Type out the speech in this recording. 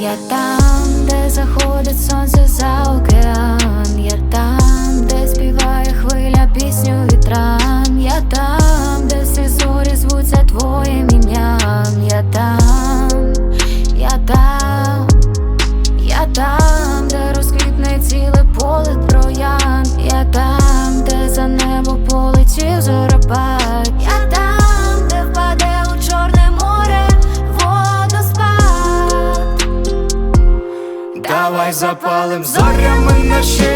Я там, де заходить сонце за. давай запалим зорями наші.